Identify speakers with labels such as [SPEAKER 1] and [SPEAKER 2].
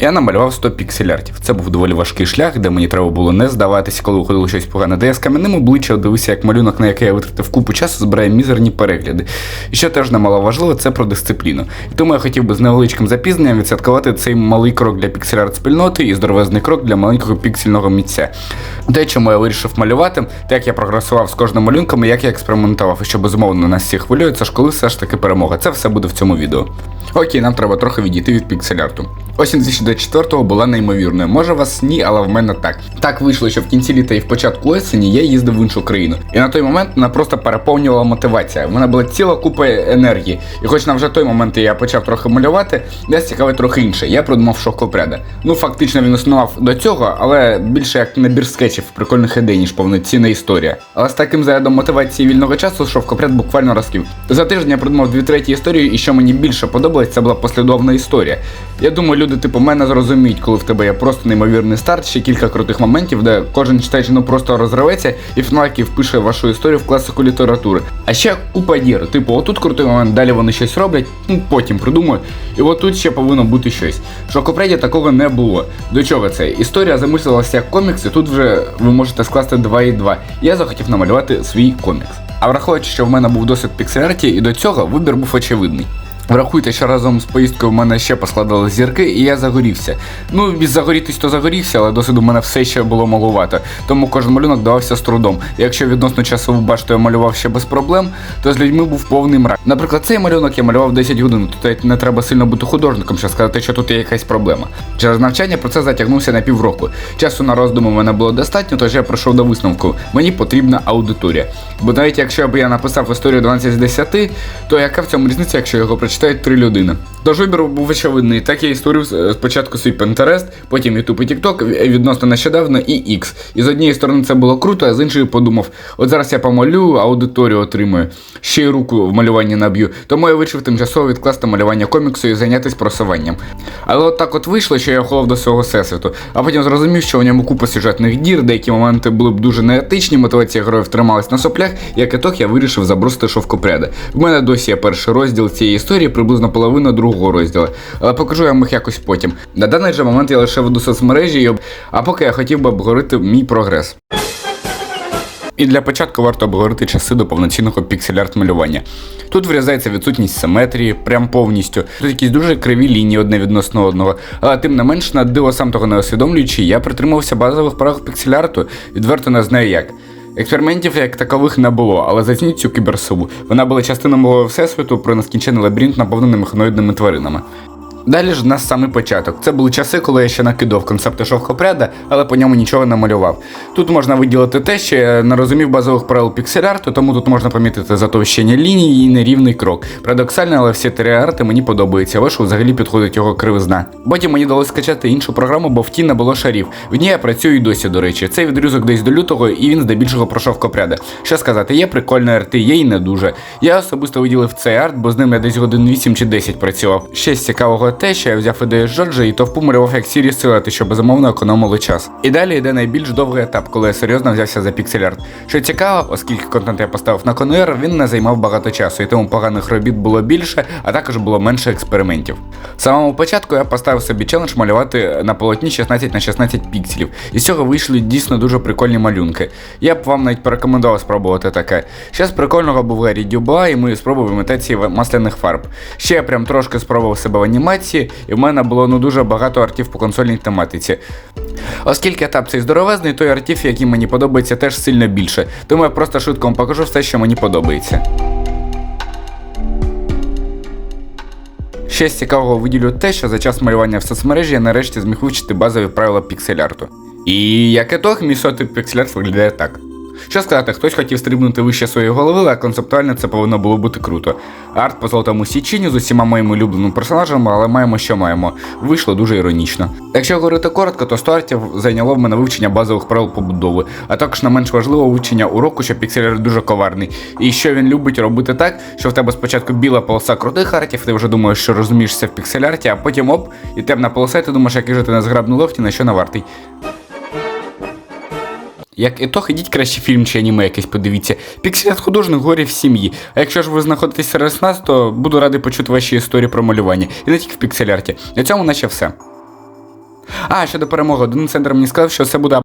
[SPEAKER 1] Я намалював 100 піксель-артів. Це був доволі важкий шлях, де мені треба було не здаватися, коли виходило щось погане, де я з кам'яним обличчям дивився, як малюнок, на який я витратив купу часу, збирає мізерні перегляди. І що теж немало важливо, це про дисципліну. І тому я хотів би з невеличким запізненням відсвяткувати цей малий крок для піксель-арт спільноти і здоровезний крок для маленького піксельного місця. Те, чому я вирішив малювати, те, як я прогресував з кожним малюнком, і як я експериментував, і що безумовно нас всіх хвилює, це ж коли все ж таки перемога. Це все буде в цьому відео. Окей, нам треба трохи відійти від піксель-арту. Осінь 2024 була неймовірною. Може вас ні, але в мене так. Так вийшло, що в кінці літа і в початку осені я їздив в іншу країну. І на той момент мене просто переповнювала мотивація. В мене була ціла купа енергії. І хоч на вже той момент я почав трохи малювати, нас цікавить трохи інше. Я придумав шовкопряда. Ну фактично він існував до цього, але більше як набір скетчів, прикольних ідей, ніж повноцінна історія. Але з таким зарядом мотивації вільного часу шовкопряд буквально розків. За тиждень я придумав дві треті історії, і що мені більше подобалось, це була послідовна історія. Я думаю, люди типу мене зрозуміють, коли в тебе є просто неймовірний старт, ще кілька крутих моментів, де кожен читач ну просто розриветься і фіналки впише вашу історію в класику літератури. А ще купа дір. Типу, отут крутий момент, далі вони щось роблять, ну потім придумаю. І отут ще повинно бути щось. В Шокопреді такого не було. До чого це? Історія замислилася як комікс, і тут вже ви можете скласти 2 і 2. Я захотів намалювати свій комікс. А враховуючи, що в мене був досвід пікселярті, і до цього вибір був очевидний. Врахуйте, що разом з поїздкою в мене ще поскладали зірки, і я загорівся. Ну, загорітись то загорівся, але досвіду в мене все ще було малувато. Тому кожен малюнок давався з трудом. Якщо відносно часу ви бачите, я малював ще без проблем, то з людьми був повний мрак. Наприклад, цей малюнок я малював 10 годин, тут не треба сильно бути художником, щоб сказати, що тут є якась проблема. Через навчання процес затягнувся на півроку. Часу на роздуми в мене було достатньо, тож я прийшов до висновку. Мені потрібна аудиторія. Бо навіть якщо б я написав історію 12 з 10, то яка в цьому різниця, якщо його прочитає читають три людини. Тож вибір був очевидний. Так я і створив спочатку свій Pinterest, потім YouTube і TikTok, відносно нещодавно і X. І з однієї сторони це було круто, а з іншої подумав: от зараз я помалю, аудиторію отримую, ще й руку в малюванні наб'ю. Тому я вирішив тимчасово відкласти малювання коміксу і зайнятися просуванням. Але от так от вийшло, що я охолов до свого всесвіту, а потім зрозумів, що у ньому купа сюжетних дір, деякі моменти були б дуже неетичні, мотивація героїв трималась на соплях, як і я вирішив забросити шовкопряди. В мене досі є перший розділ цієї історії приблизно половина другого розділу, але покажу я вам їх якось потім. На даний же момент я лише веду соцмережі, а поки я хотів би обговорити мій прогрес. І для початку варто обговорити часи до повноцінного піксель-арт малювання. Тут врізається відсутність симетрії, прям повністю. Тут якісь дуже криві лінії одне відносно одного. Але тим не менш, на диво сам того не усвідомлюючи, я притримувався базових правил піксель-арту, відверто не знаю як. Експериментів як такових не було, але зацініть цю кіберсову. Вона була частиною мого всесвіту про нескінчений лабіринт, наповнений механоїдними тваринами. Далі ж в нас самий початок. Це були часи, коли я ще накидав концепти шовкопряда, але по ньому нічого не малював. Тут можна виділити те, що я не розумів базових правил піксель-арту, тому тут можна помітити затовщення лінії і нерівний крок. Парадоксально, але всі три арти мені подобаються, лише взагалі підходить його кривизна. Потім мені вдалося скачати іншу програму, бо в тій не було шарів. В ній я працюю і досі, до речі. Цей відрізок десь до лютого, і він здебільшого про шовкопряда. Що сказати, є прикольні арти, є і не дуже. Я особисто виділив цей арт, бо з ним я десь годин 8 чи 10 працював. Ще з цікавого те, що я взяв ідею з Джорджа і товпу малював як сірі силати, що безумовно економили час. І далі йде найбільш довгий етап, коли я серйозно взявся за піксель-арт. Що цікаво, оскільки контент я поставив на конвейер, він не займав багато часу, і тому поганих робіт було більше, а також було менше експериментів. В самому початку я поставив собі челендж малювати на полотні 16 на 16 пікселів, і з цього вийшли дійсно дуже прикольні малюнки. Я б вам навіть порекомендував спробувати таке. Ще з прикольного був Гаррі Дюба і мої спроби в імітації масляних фарб. Ще я прям трошки спробував себе в анімації, і в мене було ну дуже багато артів по консольній тематиці. Оскільки етап цей здоровезний, то й артів, які мені подобаються, теж сильно більше. Тому я просто швидко вам покажу все, що мені подобається. Ще з цікавого виділю те, що за час малювання в соцмережі я нарешті зміг вивчити базові правила піксель-арту. І як ітог, мій сотий піксель-арт виглядає так. Що сказати, хтось хотів стрибнути вище своєї голови, але концептуально це повинно було бути круто. Арт по золотому січині з усіма моїми улюбленими персонажами, але маємо, що маємо. Вийшло дуже іронічно. Якщо говорити коротко, то 100 артів зайняло в мене вивчення базових правил побудови, а також не менш важливо вивчення уроку, що пікселер дуже коварний. І що він любить робити так, що в тебе спочатку біла полоса крутих артів, ти вже думаєш, що розумієшся в піксель-арті, а потім оп, і темна полоса, і ти думаєш, який же ти незграбний лофті, на що не вартий. Як і то ходіть краще фільм чи аніме якесь подивіться. Пікселят художник горі в сім'ї. А якщо ж ви знаходитесь серед нас, то буду радий почути ваші історії про малювання. І не тільки в пікселярті. На цьому наче все. А, щодо перемоги, один центр мені сказав, що це буде